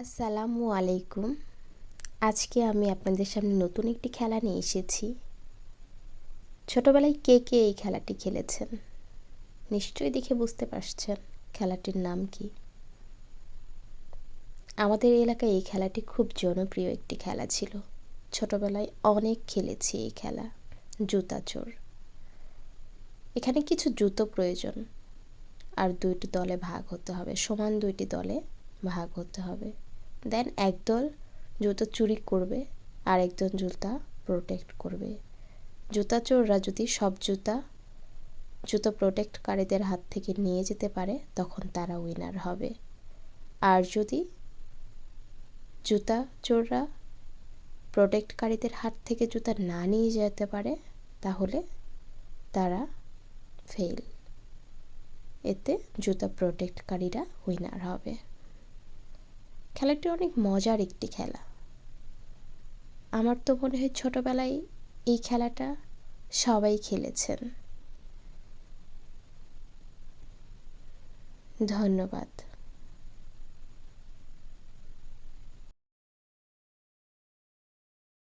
আসসালামু আলাইকুম। আজকে আমি আপনাদের সামনে নতুন একটি খেলা নিয়ে এসেছি। ছোটবেলায় কে কে এই খেলাটি খেলেছেন? নিশ্চয়ই দেখে বুঝতে পারছেন খেলাটির নাম কি। আমাদের এলাকায় এই খেলাটি খুব জনপ্রিয় একটি খেলা ছিল। ছোটবেলায় অনেক খেলেছি এই খেলা, জুতা চোর। এখানে কিছু জুতো প্রয়োজন, আর দুইটি দলে ভাগ হতে হবে, সমান দুইটি দলে ভাগ হতে হবে। দেন একদল জুতো চুরি করবে, আর একজন জুতা প্রোটেক্ট করবে। জুতা চোররা যদি সব জুতা, জুতো প্রোটেক্টকারীদের হাত থেকে নিয়ে যেতে পারে, তখন তারা উইনার হবে। আর যদি জুতা চোররা প্রোটেক্টকারীদের হাত থেকে জুতা না নিয়ে যেতে পারে, তাহলে তারা ফেল এতে জুতা প্রোটেক্টকারীরা উইনার হবে। খেলাটি অনেক মজার একটি খেলা। আমার তো মনে হয় ছোটোবেলায় এই খেলাটা সবাই খেলেছেন। ধন্যবাদ।